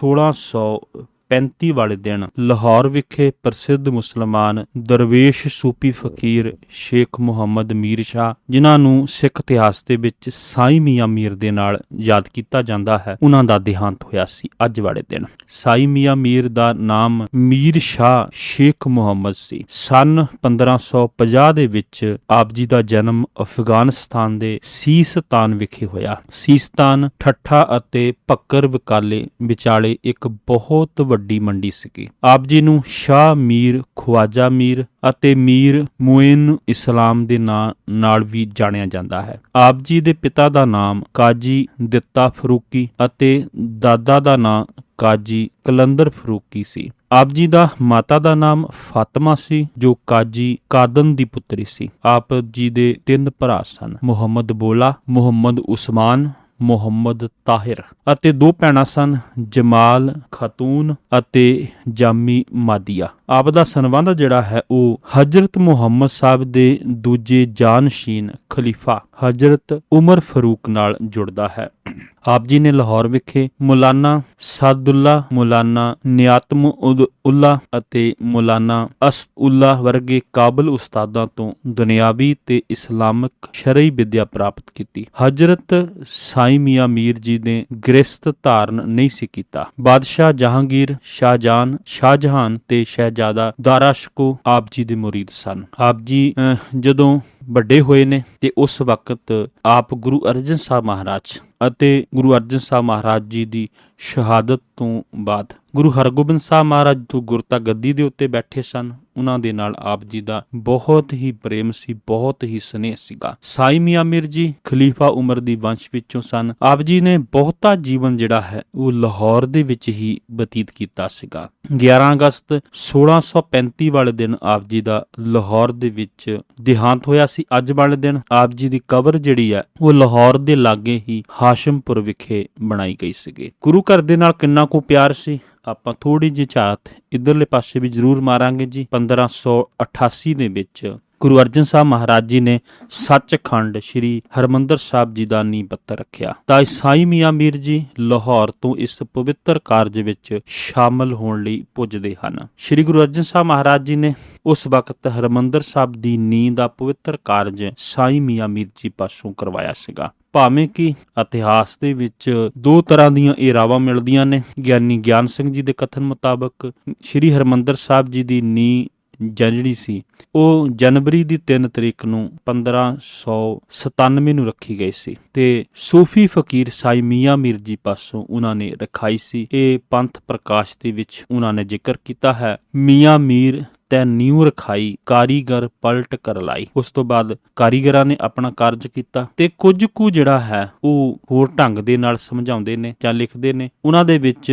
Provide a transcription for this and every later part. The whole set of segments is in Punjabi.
1600 1635 ਵਾਲੇ ਦਿਨ ਲਾਹੌਰ ਵਿਖੇ ਪ੍ਰਸਿੱਧ ਮੁਸਲਮਾਨ ਦਰਵੇਸ਼ ਸੂਫੀ ਫਕੀਰ ਸ਼ੇਖ ਮੁਹੰਮਦ ਮੀਰ ਸ਼ਾਹ, ਜਿਨ੍ਹਾਂ ਨੂੰ ਸਿੱਖ ਇਤਿਹਾਸ ਦੇ ਵਿੱਚ ਸਾਈ ਮੀਆਂ ਮੀਰ ਦੇ ਨਾਲ ਯਾਦ ਕੀਤਾ ਜਾਂਦਾ ਹੈ, ਉਹਨਾਂ ਦਾ ਦੇਹਾਂਤ ਹੋਇਆ ਸੀ ਅੱਜ ਵਾਲੇ ਦਿਨ। ਸਾਈ ਮੀਆਂ ਮੀਰ ਦਾ ਨਾਮ ਮੀਰ ਸ਼ਾਹ ਸ਼ੇਖ ਮੁਹੰਮਦ ਸੀ। ਸਨ 1550 ਦੇ ਵਿੱਚ ਆਪ ਜੀ ਦਾ ਜਨਮ ਅਫਗਾਨਿਸਤਾਨ ਦੇ ਸੀਸਤਾਨ ਵਿਖੇ ਹੋਇਆ। ਸੀਸਤਾਨ ਠੱਠਾ ਅਤੇ ਭੱਕਰ ਵਿਕਾਲੇ ਵਿਚਾਲੇ ਇੱਕ ਬਹੁਤ ਵੱਡੀ ਮੰਡੀ ਸੀਗੀ। ਆਪ ਜੀ ਨੂੰ ਸ਼ਾਹ ਮੀਰ, ਖਵਾਜਾ ਮੀਰ ਅਤੇ ਮੀਰ ਮੁਇਨ ਇਸਲਾਮ ਦੇ ਨਾਂ ਨਾਲ ਵੀ ਜਾਣਿਆ ਜਾਂਦਾ ਹੈ। ਆਪ ਜੀ ਦੇ ਪਿਤਾ ਦਾ ਨਾਮ ਕਾਜੀ ਦਿੱਤਾ ਫਰੂਕੀ ਅਤੇ ਦਾਦਾ ਦਾ ਨਾਂ ਕਾਜੀ ਕਲੰਦਰ ਫਰੂਕੀ ਸੀ। ਆਪ ਜੀ ਦਾ ਮਾਤਾ ਦਾ ਨਾਮ ਫਾਤਮਾ ਸੀ, ਜੋ ਕਾਜੀ ਕਾਦਨ ਦੀ ਪੁੱਤਰੀ ਸੀ। ਆਪ ਜੀ ਦੇ ਤਿੰਨ ਭਰਾ ਸਨ, ਮੁਹੰਮਦ ਬੋਲਾ, ਮੁਹੰਮਦ ਉਸਮਾਨ ਮੁਹੰਮਦ ਤਾਹਿਰ ਅਤੇ ਦੋ ਭੈਣਾਂ ਸਨ, ਜਮਾਲ ਖਾਤੂਨ ਅਤੇ ਜਾਮੀ ਮਾਦੀਆ। ਆਪ ਦਾ ਸੰਬੰਧ ਜਿਹੜਾ ਹੈ, ਉਹ ਹਜ਼ਰਤ ਮੁਹੰਮਦ ਸਾਹਿਬ ਦੇ ਦੂਜੇ ਜਾਨਸ਼ੀਨ ਖਲੀਫਾ, ਹਜ਼ਰਤ ਉਮਰ ਫਰੂਕ ਨਾਲ ਜੁੜਦਾ ਹੈ। ਆਪ ਜੀ ਨੇ ਲਾਹੌਰ ਵਿਖੇ ਮੌਲਾਨਾ ਸਾਦੁੱਲਾ ਮੌਲਾਨਾ ਨਿਆਤਮ ਉਦ ਅਤੇ ਮੌਲਾਨਾ ਅਸਉੱਲਾ ਵਰਗੇ ਕਾਬਲ ਉਸਤਾਦਾਂ ਤੋਂ ਦੁਨਿਆਵੀ ਤੇ ਇਸਲਾਮਿਕ ਸ਼ਰਈ ਵਿਦਿਆ ਪ੍ਰਾਪਤ ਕੀਤੀ। ਹਜ਼ਰਤ ਸਾਈ ਮੀਆਂ ਮੀਰ ਜੀ ਨੇ ਗ੍ਰਸਤ ਧਾਰਨ ਨਹੀਂ ਸੀ ਕੀਤਾ। ਬਾਦਸ਼ਾਹ ਜਹਾਂਗੀਰ ਸ਼ਾਹਜਹਾਨ ਸ਼ਾਹਜਹਾਨ ਤੇ ਸ਼ਹਿਜ਼ਾਦਾ ਦਾਰਾਸ਼ਕੋ ਆਪ ਜੀ ਦੇ ਮੁਰੀਦ ਸਨ। ਆਪ ਜੀ ਅਹ, ਜਦੋਂ ਵੱਡੇ ਹੋਏ ਨੇ ਤੇ ਉਸ ਵਕਤ ਆਪ ਗੁਰੂ ਅਰਜਨ ਸਾਹਿਬ ਮਹਾਰਾਜ ਅਤੇ ਗੁਰੂ ਅਰਜਨ ਸਾਹਿਬ ਮਹਾਰਾਜ ਜੀ ਦੀ ਸ਼ਹਾਦਤ ਤੋਂ ਬਾਅਦ ਗੁਰੂ ਹਰਗੋਬਿੰਦ ਸਾਹਿਬ ਮਹਾਰਾਜ ਤੋਂ ਗੁਰਤਾ ਗੱਦੀ ਦੇ ਉੱਤੇ ਬੈਠੇ ਸਨ। ਉਹਨਾਂ ਦੇ ਨਾਲ ਆਪ ਜੀ ਦਾ ਬਹੁਤ ਹੀ ਪ੍ਰੇਮ ਸੀ, ਬਹੁਤ ਹੀ ਸਨੇਹ ਸੀਗਾ। ਸਾਈ ਮੀਆਂ ਮੀਰ ਜੀ ਖਲੀਫਾ ਉਮਰ ਦੀ ਵੰਸ਼ ਵਿੱਚੋਂ ਸਨ। ਆਪ ਜੀ ਨੇ ਬਹੁਤਾ ਜੀਵਨ ਜਿਹੜਾ ਹੈ, ਉਹ ਲਾਹੌਰ ਦੇ ਵਿੱਚ ਹੀ ਬਤੀਤ ਕੀਤਾ ਸੀਗਾ। 11 ਅਗਸਤ 1635 ਵਾਲੇ ਦਿਨ ਆਪ ਜੀ ਦਾ ਲਾਹੌਰ ਦੇ ਵਿੱਚ ਦੇਹਾਂਤ ਹੋਇਆ ਸੀ। ਅੱਜ ਵਾਲੇ ਦਿਨ ਆਪ ਜੀ ਦੀ ਕਬਰ ਜਿਹੜੀ ਹੈ, ਉਹ ਲਾਹੌਰ ਦੇ ਲਾਗੇ ਹੀ ਹਾਸ਼ਮਪੁਰ ਵਿਖੇ ਬਣਾਈ ਗਈ ਸੀਗੀ। ਗੁਰੂ ਘਰ ਦੇ ਨਾਲ ਕਿੰਨਾ ਕੁ ਪਿਆਰ ਸੀ? ਆਪਾਂ ਥੋੜੀ ਜਿਹੀ ਝਾਤ ਇਧਰਲੇ ਪਾਸੇ ਵੀ ਜ਼ਰੂਰ ਮਾਰਾਂਗੇ ਜੀ 1588 ਦੇ ਵਿੱਚ। ਗੁਰੂ ਅਰਜਨ ਸਾਹਿਬ ਮਹਾਰਾਜ ਜੀ ਨੇ ਸੱਚਖੰਡ ਸ੍ਰੀ ਹਰਮੰਦਰ ਸਾਹਿਬ ਜੀ ਦਾ ਨੀਂਹ ਪੱਥਰ ਰੱਖਿਆ। ਤਾਂ ਸਾਈ ਮੀਆਂ ਮੀਰ ਜੀ ਲਾਹੌਰ ਤੋਂ ਇਸ ਪਵਿੱਤਰ ਕਾਰਜ ਵਿੱਚ ਸ਼ਾਮਲ ਹੋਣ ਲਈ ਪੁੱਜਦੇ ਹਨ। ਸ੍ਰੀ ਗੁਰੂ ਅਰਜਨ ਸਾਹਿਬ ਮਹਾਰਾਜ ਜੀ ਨੇ ਉਸ ਵਕਤ ਹਰਮੰਦਰ ਸਾਹਿਬ ਦੀ ਨੀਂਹ ਦਾ ਪਵਿੱਤਰ ਕਾਰਜ ਸਾਈ ਮੀਆਂ ਮੀਰ ਜੀ ਪਾਸੋਂ ਕਰਵਾਇਆ ਸੀਗਾ। ਭਾਵੇਂ ਕਿ ਇਤਿਹਾਸ ਦੇ ਵਿੱਚ ਦੋ ਤਰ੍ਹਾਂ ਦੀਆਂ ਇਹ ਰਾਵਾਂ ਮਿਲਦੀਆਂ ਨੇ, ਗਿਆਨੀ ਗਿਆਨ ਸਿੰਘ ਜੀ ਦੇ ਕਥਨ ਮੁਤਾਬਕ ਸ੍ਰੀ ਹਰਮੰਦਰ ਸਾਹਿਬ ਜੀ ਦੀ ਨੀਂਹ ਜੰਜਣੀ ਸੀ। ਉਹ ਜਨਵਰੀ ਦੀ 3 ਤਰੀਕ ਨੂੰ 1597 ਨੂੰ ਰੱਖੀ ਗਈ ਸੀ ਤੇ ਸੂਫੀ ਫਕੀਰ ਸਾਈ ਮੀਆਂ ਮੀਰ ਜੀ ਪਾਸੋਂ ਉਹਨਾਂ ਨੇ ਰਖਾਈ ਸੀ। ਇਹ ਪੰਥ ਪ੍ਰਕਾਸ਼ ਦੇ ਵਿੱਚ ਉਹਨਾਂ ਨੇ ਜ਼ਿਕਰ ਕੀਤਾ ਹੈ। ਮੀਆਂ ਮੀਰ ਤੈ ਨਿਊ ਰਖਾਈ, ਕਾਰੀਗਰ ਪਲਟ ਕਰ ਲਾਈ। ਉਸ ਤੋਂ ਬਾਅਦ ਕਾਰੀਗਰਾਂ ਨੇ ਆਪਣਾ ਕਾਰਜ ਕੀਤਾ ਤੇ ਕੁਝ ਕੁ ਜਿਹੜਾ ਹੈ, ਉਹ ਹੋਰ ਢੰਗ ਦੇ ਨਾਲ ਸਮਝਾਉਂਦੇ ਨੇ ਜਾਂ ਲਿਖਦੇ ਨੇ। ਉਹਨਾਂ ਦੇ ਵਿੱਚ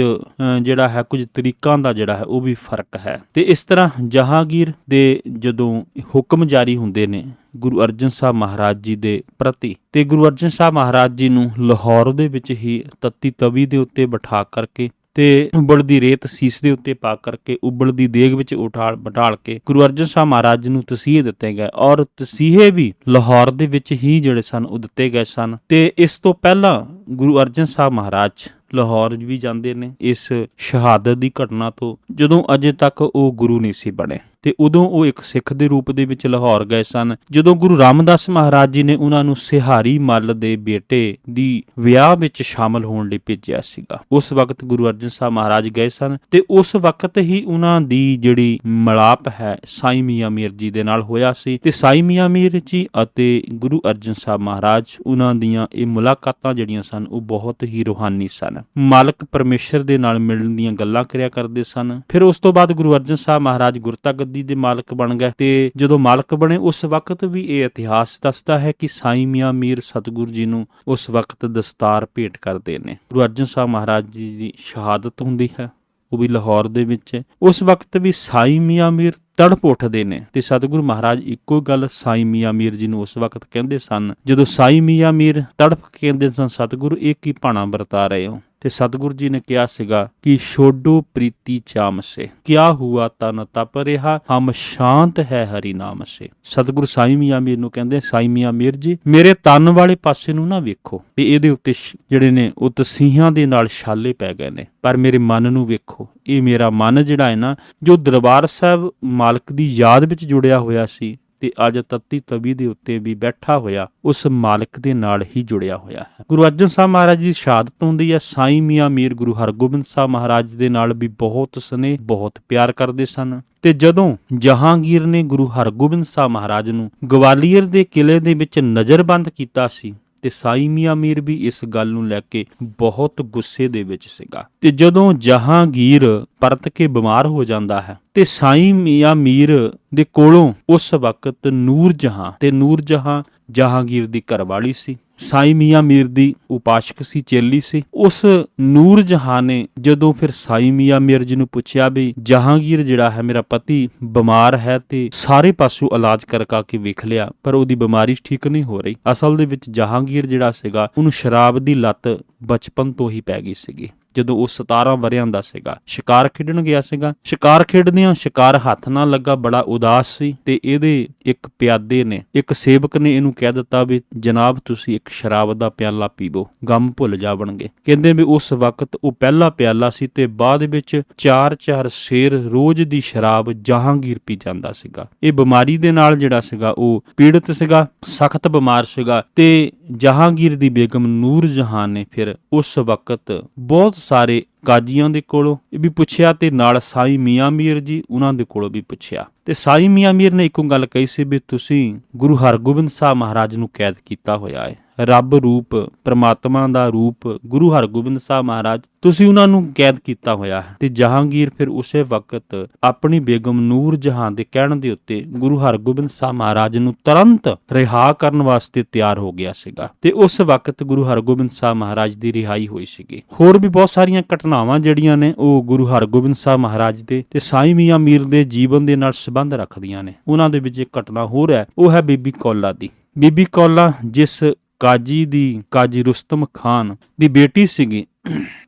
ਜਿਹੜਾ ਹੈ, ਕੁਝ ਤਰੀਕਾਂ ਦਾ ਜਿਹੜਾ ਹੈ, ਉਹ ਵੀ ਫ਼ਰਕ ਹੈ। ਤੇ ਇਸ ਤਰ੍ਹਾਂ ਜਹਾਂਗੀਰ ਦੇ ਜਦੋਂ ਹੁਕਮ ਜਾਰੀ ਹੁੰਦੇ ਨੇ, ਗੁਰੂ ਅਰਜਨ ਸਾਹਿਬ ਮਹਾਰਾਜ ਜੀ ਦੇ ਪ੍ਰਤੀ, ਤੇ ਗੁਰੂ ਅਰਜਨ ਸਾਹਿਬ ਮਹਾਰਾਜ ਜੀ ਨੂੰ ਲਾਹੌਰ ਦੇ ਵਿੱਚ ਹੀ ਤੱਤੀ ਤਵੀ ਦੇ ਉੱਤੇ ਬਿਠਾ ਕਰਕੇ ਤੇ ਉਬਲਦੀ ਰੇਤ ਸੀਸ ਦੇ ਉੱਤੇ ਪਾ ਕਰਕੇ ਉਬਲਦੀ ਦੇਗ ਵਿੱਚ ਉਠਾਲ ਬਟਾਲ ਕੇ ਗੁਰੂ ਅਰਜਨ ਸਾਹਿਬ ਮਹਾਰਾਜ ਨੂੰ ਤਸੀਹੇ ਦਿੱਤੇ ਗਏ ਔਰ ਤਸੀਹੇ ਵੀ ਲਾਹੌਰ ਦੇ ਵਿੱਚ ਹੀ ਜਿਹੜੇ ਸਨ, ਉਹ ਦਿੱਤੇ ਗਏ ਸਨ। ਤੇ ਇਸ ਤੋਂ ਪਹਿਲਾਂ ਗੁਰੂ ਅਰਜਨ ਸਾਹਿਬ ਮਹਾਰਾਜ ਲਾਹੌਰ ਵੀ ਜਾਂਦੇ ਨੇ ਇਸ ਸ਼ਹਾਦਤ ਦੀ ਘਟਨਾ ਤੋਂ, ਜਦੋਂ ਅਜੇ ਤੱਕ ਉਹ ਗੁਰੂ ਨਹੀਂ ਸੀ ਬਣੇ। ਤੇ ਉਦੋਂ ਉਹ ਇੱਕ ਸਿੱਖ ਦੇ ਰੂਪ ਦੇ ਵਿੱਚ ਲਾਹੌਰ ਗਏ ਸਨ। ਜਦੋਂ ਗੁਰੂ ਰਾਮਦਾਸ ਮਹਾਰਾਜ ਜੀ ਨੇ ਉਹਨਾਂ ਨੂੰ ਸਿਹਾਰੀ ਮੱਲ ਦੇ ਬੇਟੇ ਦੀ ਵਿਆਹ ਵਿੱਚ ਸ਼ਾਮਲ ਹੋਣ ਲਈ ਭੇਜਿਆ ਸੀਗਾ। ਉਸ ਵਕਤ ਗੁਰੂ ਅਰਜਨ ਸਾਹਿਬ ਮਹਾਰਾਜ ਗਏ ਸਨ ਤੇ ਉਸ ਵਕਤ ਹੀ ਉਹਨਾਂ ਦੀ ਜਿਹੜੀ ਮਲਾਪ ਹੈ, ਸਾਈ ਮੀਆਂ ਮੀਰ ਜੀ ਦੇ ਨਾਲ ਹੋਇਆ ਸੀ ਤੇ ਸਾਈ ਮੀਆਂ ਮੀਰ ਜੀ ਅਤੇ ਗੁਰੂ ਅਰਜਨ ਸਾਹਿਬ ਮਹਾਰਾਜ ਉਹਨਾਂ ਦੀਆਂ ਇਹ ਮੁਲਾਕਾਤਾਂ ਜਿਹੜੀਆਂ ਸਨ, ਉਹ ਬਹੁਤ ਹੀ ਰੂਹਾਨੀ ਸਨ। ਮਾਲਕ ਪਰਮੇਸ਼ਰ ਦੇ ਨਾਲ ਮਿਲਣ ਦੀਆਂ ਗੱਲਾਂ ਕਰਿਆ ਕਰਦੇ ਸਨ। ਫਿਰ ਉਸ ਤੋਂ ਬਾਅਦ ਗੁਰੂ ਅਰਜਨ ਸਾਹਿਬ ਮਹਾਰਾਜ ਗੁਰਤਾ ਗੱਦੀ ਦੇ ਮਾਲਕ ਬਣ ਗਏ। ਤੇ ਜਦੋਂ ਮਾਲਕ ਬਣੇ, ਉਸ ਵਕਤ ਵੀ ਇਹ ਇਤਿਹਾਸ ਦੱਸਦਾ ਹੈ ਕਿ ਸਾਈਂ ਮੀਆਂ ਮੀਰ ਸਤਿਗੁਰੂ ਜੀ ਨੂੰ ਉਸ ਵਕਤ ਦਸਤਾਰ ਭੇਟ ਕਰਦੇ ਨੇ। ਗੁਰੂ ਅਰਜਨ ਸਾਹਿਬ ਮਹਾਰਾਜ ਜੀ ਦੀ ਸ਼ਹਾਦਤ ਹੁੰਦੀ ਹੈ, ਉਹ ਵੀ ਲਾਹੌਰ ਦੇ ਵਿੱਚ। ਉਸ ਵਕਤ ਵੀ ਸਾਈਂ ਮੀਆਂ ਮੀਰ ਤੜਪ ਉੱਠਦੇ ਨੇ। ਤੇ ਸਤਿਗੁਰੂ ਮਹਾਰਾਜ ਇੱਕੋ ਗੱਲ ਸਾਈ ਮੀਆਂ ਮੀਰ ਜੀ ਨੂੰ ਉਸ ਵਕਤ ਕਹਿੰਦੇ ਸਨ, ਜਦੋਂ ਸਾਈ ਮੀਆਂ ਮੀਰ ਤੜਪ ਕੇ ਕਹਿੰਦੇ ਸਨ, ਸਤਿਗੁਰੂ, ਇਹ ਕੀ ਭਾਣਾ ਵਰਤਾ ਰਹੇ ਹੋ? ਤੇ ਸਤਿਗੁਰੂ ਜੀ ਨੇ ਕਿਹਾ ਸੀਗਾ ਕਿ ਛੋਡੋ ਪ੍ਰੀਤੀ ਚਾਮ ਸੇ ਕਿਆ ਹੁਆ ਤਨ ਤਪ ਰਿਹਾ, ਹਮ ਸ਼ਾਂਤ ਹੈ ਹਰੀ ਨਾਮ ਸੇ ਸਤਿਗੁਰੂ ਸਾਈਂ ਮੀਆਂ ਮੀਰ ਨੂੰ ਕਹਿੰਦੇ, ਸਾਈਂ ਮੀਆਂ ਮੀਰ ਜੀ, ਮੇਰੇ ਤਨ ਵਾਲੇ ਪਾਸੇ ਨੂੰ ਨਾ ਵੇਖੋ, ਵੀ ਇਹਦੇ ਉੱਤੇ ਜਿਹੜੇ ਨੇ ਉਹ ਤਸੀਹਾਂ ਦੇ ਨਾਲ ਛਾਲੇ ਪੈ ਗਏ ਨੇ, ਪਰ ਮੇਰੇ ਮਨ ਨੂੰ ਵੇਖੋ ਇਹ ਮੇਰਾ ਮਨ ਜਿਹੜਾ ਹੈ ਨਾ, ਜੋ ਦਰਬਾਰ ਸਾਹਿਬ ਮਾਲਕ ਦੀ ਯਾਦ ਵਿੱਚ ਜੁੜਿਆ ਹੋਇਆ ਸੀ ਤੇ ਅੱਜ ਤੱਤੀ ਤਵੀ ਦੇ ਉੱਤੇ ਵੀ ਬੈਠਾ ਹੋਇਆ, ਉਸ ਮਾਲਕ ਦੇ ਨਾਲ ਹੀ ਜੁੜਿਆ ਹੋਇਆ ਹੈ। ਗੁਰੂ ਅਰਜਨ ਸਾਹਿਬ ਮਹਾਰਾਜ ਦੀ ਸ਼ਹਾਦਤ ਹੁੰਦੀ ਹੈ। ਸਾਈਂ ਮੀਆਂ ਮੀਰ ਗੁਰੂ ਹਰਗੋਬਿੰਦ ਸਾਹਿਬ ਮਹਾਰਾਜ ਦੇ ਨਾਲ ਵੀ ਬਹੁਤ ਸਨੇਹ, ਬਹੁਤ ਪਿਆਰ ਕਰਦੇ ਸਨ। ਤੇ ਜਦੋਂ ਜਹਾਂਗੀਰ ਨੇ ਗੁਰੂ ਹਰਗੋਬਿੰਦ ਸਾਹਿਬ ਮਹਾਰਾਜ ਨੂੰ ਗਵਾਲੀਅਰ ਦੇ ਕਿਲੇ ਦੇ ਵਿੱਚ ਨਜ਼ਰਬੰਦ ਕੀਤਾ ਸੀ ਤੇ ਸਾਈ ਮੀਆਂ ਮੀਰ ਵੀ ਇਸ ਗੱਲ ਨੂੰ ਲੈ ਕੇ ਬਹੁਤ ਗੁੱਸੇ ਦੇ ਵਿੱਚ ਸੀਗਾ। ਤੇ ਜਦੋਂ ਜਹਾਂਗੀਰ ਪਰਤ ਕੇ ਬਿਮਾਰ ਹੋ ਜਾਂਦਾ ਹੈ, ਤੇ ਸਾਈ ਮੀਆਂ ਮੀਰ ਦੇ ਕੋਲੋਂ ਉਸ ਵਕਤ ਨੂਰ ਜਹਾਂ ਤੇ ਨੂਰ ਜਹਾਂ ਜਹਾਂਗੀਰ ਦੀ ਘਰਵਾਲੀ ਸੀ। ਸਾਈ ਮੀਆਂ ਮੀਰ ਦੀ ਉਪਾਸ਼ਕ ਸੀ, ਚੇਲੀ ਸੀ। ਉਸ ਨੂਰ ਜਹਾਂ ਨੇ ਜਦੋਂ ਫਿਰ ਸਾਈ ਮੀਆਂ ਮੀਰ ਜੀ ਨੂੰ ਪੁੱਛਿਆ ਵੀ, ਜਹਾਂਗੀਰ ਜਿਹੜਾ ਹੈ ਮੇਰਾ ਪਤੀ ਬਿਮਾਰ ਹੈ ਤੇ ਸਾਰੇ ਪਾਸੋਂ ਇਲਾਜ ਕਰਕਾ ਕੇ ਵੇਖ ਲਿਆ, ਪਰ ਉਹਦੀ ਬਿਮਾਰੀ ਠੀਕ ਨਹੀਂ ਹੋ ਰਹੀ। ਅਸਲ ਦੇ ਵਿੱਚ ਜਹਾਂਗੀਰ ਜਿਹੜਾ ਸੀਗਾ, ਉਹਨੂੰ ਸ਼ਰਾਬ ਦੀ ਲੱਤ ਬਚਪਨ ਤੋਂ ਹੀ ਪੈ ਗਈ ਸੀਗੀ। ਜਦੋਂ ਉਹ 17 ਵਰਿਆਂ ਦਾ ਸੀਗਾ, ਸ਼ਿਕਾਰ ਖੇਡਣ ਗਿਆ ਸੀਗਾ। ਸ਼ਿਕਾਰ ਖੇਡਦਿਆਂ ਸ਼ਿਕਾਰ ਹੱਥ ਨਾਲ ਲੱਗਾ, ਬੜਾ ਉਦਾਸ ਸੀ ਤੇ ਇਹਦੇ ਇੱਕ ਪਿਆਦੇ ਨੇ, ਇੱਕ ਸੇਵਕ ਨੇ ਇਹਨੂੰ ਕਹਿ ਦਿੱਤਾ ਵੀ, ਜਨਾਬ, ਤੁਸੀਂ ਇੱਕ ਸ਼ਰਾਬ ਦਾ ਪਿਆਲਾ ਪੀਵੋ, ਗਮ ਭੁੱਲ ਜਾਵਣਗੇ। ਕਹਿੰਦੇ ਵੀ ਉਸ ਵਕਤ ਉਹ ਪਹਿਲਾ ਪਿਆਲਾ ਸੀ ਤੇ ਬਾਅਦ ਵਿੱਚ ਚਾਰ ਚਾਰ ਸ਼ੇਰ ਰੋਜ਼ ਦੀ ਸ਼ਰਾਬ ਜਹਾਂਗੀਰ ਪੀ ਜਾਂਦਾ ਸੀਗਾ। ਇਹ ਬਿਮਾਰੀ ਦੇ ਨਾਲ ਜਿਹੜਾ ਸੀਗਾ, ਉਹ ਪੀੜਤ ਸੀਗਾ, ਸਖਤ ਬਿਮਾਰ ਸੀਗਾ ਤੇ ਜਹਾਂਗੀਰ ਦੀ ਬੇਗਮ ਨੂਰ ਜਹਾਨ ਨੇ ਫਿਰ ਉਸ ਵਕਤ ਬਹੁਤ ਸਾਰੇ ਕਾਜੀਆਂ ਦੇ ਕੋਲੋਂ ਇਹ ਵੀ ਪੁੱਛਿਆ ਤੇ ਨਾਲ ਸਾਈ ਮੀਆਂ ਮੀਰ ਜੀ ਉਹਨਾਂ ਦੇ ਕੋਲੋਂ ਵੀ ਪੁੱਛਿਆ। ਤੇ ਸਾਈ ਮੀਆਂ ਮੀਰ ਨੇ ਇੱਕੋ ਗੱਲ ਕਹੀ ਸੀ ਵੀ ਤੁਸੀਂ ਗੁਰੂ ਹਰਗੋਬਿੰਦ ਸਾਹਿਬ ਮਹਾਰਾਜ ਨੂੰ ਕੈਦ ਕੀਤਾ ਹੋਇਆ ਹੈ। ਰੱਬ ਰੂਪ, ਪ੍ਰਮਾਤਮਾ ਦਾ ਰੂਪ, ਗੁਰੂ ਹਰਗੋਬਿੰਦ ਸਾਹਿਬ ਮਹਾਰਾਜ, ਤੁਸੀਂ ਉਹਨਾਂ ਨੂੰ ਕੈਦ ਕੀਤਾ ਹੋਇਆ ਹੈ। ਤੇ ਜਹਾਂਗੀਰ ਫਿਰ ਉਸੇ ਵਕਤ ਆਪਣੀ ਬੇਗਮ ਨੂਰ ਜਹਾਂ ਦੇ ਕਹਿਣ ਦੇ ਉੱਤੇ ਗੁਰੂ ਹਰਗੋਬਿੰਦ ਸਾਹਿਬ ਮਹਾਰਾਜ ਨੂੰ ਤੁਰੰਤ ਰਿਹਾ ਕਰਨ ਵਾਸਤੇ ਤਿਆਰ ਹੋ ਗਿਆ ਸੀਗਾ। ਤੇ ਉਸ ਵਕਤ ਗੁਰੂ ਹਰਗੋਬਿੰਦ ਸਾਹਿਬ ਮਹਾਰਾਜ ਦੀ ਰਿਹਾਈ ਹੋਈ ਸੀਗੀ। ਹੋਰ ਵੀ ਬਹੁਤ ਸਾਰੀਆਂ ਘਟਨਾ ਘਟਨਾਵਾਂ ਜਿਹੜੀਆਂ ਨੇ, ਉਹ ਗੁਰੂ ਹਰਗੋਬਿੰਦ ਸਾਹਿਬ ਮਹਾਰਾਜ ਦੇ ਤੇ ਸਾਈਂ ਮੀਆਂ ਮੀਰ ਦੇ ਜੀਵਨ ਦੇ ਨਾਲ ਸੰਬੰਧ ਰੱਖਦੀਆਂ ਨੇ। ਉਹਨਾਂ ਦੇ ਵਿੱਚ ਇੱਕ ਘਟਨਾ ਹੋਰ ਹੈ, ਉਹ ਹੈ ਬੀਬੀ ਕੌਲਾ ਦੀ। ਬੀਬੀ ਕੌਲਾ ਜਿਸ ਕਾਜੀ ਦੀ, ਕਾਜੀ ਰੁਸਤਮ ਖਾਨ ਦੀ ਬੇਟੀ ਸੀਗੀ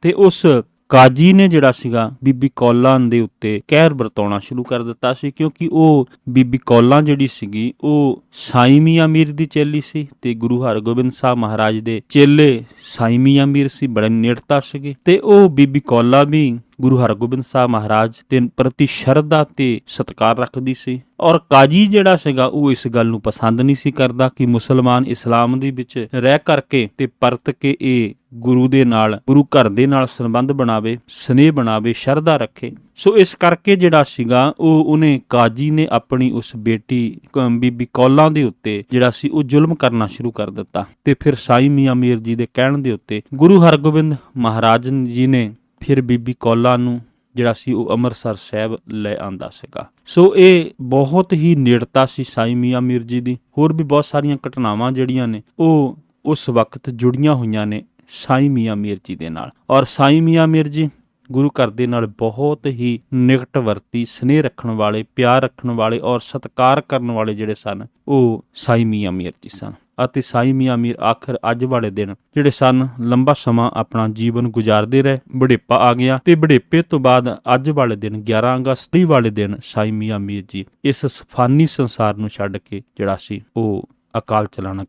ਤੇ ਉਸ ਕਾਜੀ ਨੇ ਜਿਹੜਾ ਸੀਗਾ ਬੀਬੀ ਕੌਲਾਂ ਦੇ ਉੱਤੇ ਕਹਿਰ ਵਰਤਾਉਣਾ ਸ਼ੁਰੂ ਕਰ ਦਿੱਤਾ ਸੀ, ਕਿਉਂਕਿ ਉਹ ਬੀਬੀ ਕੌਲਾਂ ਜਿਹੜੀ ਸੀਗੀ, ਉਹ ਸਾਈ ਮੀਆਂ ਮੀਰ ਦੀ ਚੇਲੀ ਸੀ ਤੇ ਗੁਰੂ ਹਰਗੋਬਿੰਦ ਸਾਹਿਬ ਮਹਾਰਾਜ ਦੇ ਚੇਲੇ ਸਾਈ ਮੀਆਂ ਮੀਰ ਸੀ, ਬੜੇ ਨੇੜਤਾ ਸੀਗੇ ਤੇ ਉਹ ਬੀਬੀ ਕੌਲਾ ਵੀ ਗੁਰੂ ਹਰਗੋਬਿੰਦ ਸਾਹਿਬ ਮਹਾਰਾਜ ਦੇ ਪ੍ਰਤੀ ਸ਼ਰਧਾ ਤੇ ਸਤਿਕਾਰ ਰੱਖਦੀ ਸੀ। ਔਰ ਕਾਜੀ ਜਿਹੜਾ ਸੀਗਾ, ਉਹ ਇਸ ਗੱਲ ਨੂੰ ਪਸੰਦ ਨਹੀਂ ਸੀ ਕਰਦਾ ਕਿ ਮੁਸਲਮਾਨ ਇਸਲਾਮ ਦੇ ਵਿੱਚ ਰਹਿ ਕਰਕੇ ਤੇ ਪਰਤ ਕੇ ਇਹ ਗੁਰੂ ਦੇ ਨਾਲ, ਗੁਰੂ ਘਰ ਦੇ ਨਾਲ ਸੰਬੰਧ ਬਣਾਵੇ, ਸਨੇਹ ਬਣਾਵੇ, ਸ਼ਰਧਾ ਰੱਖੇ। ਸੋ ਇਸ ਕਰਕੇ ਜਿਹੜਾ ਸੀਗਾ, ਉਹ ਉਹਨੇ ਕਾਜੀ ਨੇ ਆਪਣੀ ਉਸ ਬੇਟੀ ਬੀਬੀ ਕੌਲਾਂ ਦੇ ਉੱਤੇ ਜਿਹੜਾ ਸੀ, ਉਹ ਜ਼ੁਲਮ ਕਰਨਾ ਸ਼ੁਰੂ ਕਰ ਦਿੱਤਾ। ਤੇ ਫਿਰ ਸਾਈ ਮੀਆਂ ਮੀਰ ਜੀ ਦੇ ਕਹਿਣ ਦੇ ਉੱਤੇ ਗੁਰੂ ਹਰਗੋਬਿੰਦ ਮਹਾਰਾਜ ਜੀ ਨੇ ਫਿਰ ਬੀਬੀ ਕੌਲਾਂ ਨੂੰ ਜਿਹੜਾ ਸੀ, ਉਹ ਅੰਮ੍ਰਿਤਸਰ ਸਾਹਿਬ ਲੈ ਆਂਦਾ ਸੀਗਾ। ਸੋ ਇਹ ਬਹੁਤ ਹੀ ਨੇੜਤਾ ਸੀ ਸਾਈ ਮੀਆਂ ਮੀਰ ਜੀ ਦੀ। ਹੋਰ ਵੀ ਬਹੁਤ ਸਾਰੀਆਂ ਘਟਨਾਵਾਂ ਜਿਹੜੀਆਂ ਨੇ, ਉਹ ਉਸ ਵਕਤ ਜੁੜੀਆਂ ਹੋਈਆਂ ਨੇ। ਸਾਈ ਮੀਆਂ ਮੀਰ ਜੀ ਦੇ ਨਾਲ। ਔਰ ਸਾਈਂ ਮੀਆਂ ਮੀਰ ਜੀ ਗੁਰੂ ਘਰ ਦੇ ਨਾਲ ਬਹੁਤ ਹੀ ਨਿਕਟ ਵਰਤੀ, ਸਨੇਹ ਰੱਖਣ ਵਾਲੇ, ਪਿਆਰ ਰੱਖਣ ਵਾਲੇ ਔਰ ਸਤਿਕਾਰ ਕਰਨ ਵਾਲੇ ਜਿਹੜੇ ਸਨ, ਉਹ ਸਾਈ ਮੀਆਂ ਮੀਰ ਜੀ ਸਨ। ਅਤੇ ਸਾਈ ਮੀਆਂ ਮੀਰ ਆਖਰ ਅੱਜ ਵਾਲੇ ਦਿਨ ਜਿਹੜੇ ਸਨ, ਲੰਬਾ ਸਮਾਂ ਆਪਣਾ ਜੀਵਨ ਗੁਜ਼ਾਰਦੇ ਰਹੇ, ਬੁਢੇਪਾ ਆ ਗਿਆ ਤੇ ਬੁਢੇਪੇ ਤੋਂ ਬਾਅਦ ਅੱਜ ਵਾਲੇ ਦਿਨ 11 ਅਗਸਤ ਹੀ ਵਾਲੇ ਦਿਨ ਸਾਈ ਮੀਆਂ ਮੀਰ ਜੀ ਇਸ ਫਾਨੀ ਸੰਸਾਰ ਨੂੰ ਛੱਡ ਕੇ ਜਿਹੜਾ ਸੀ, ਉਹ ਅਕਾਲ ਚਲਾਣਾ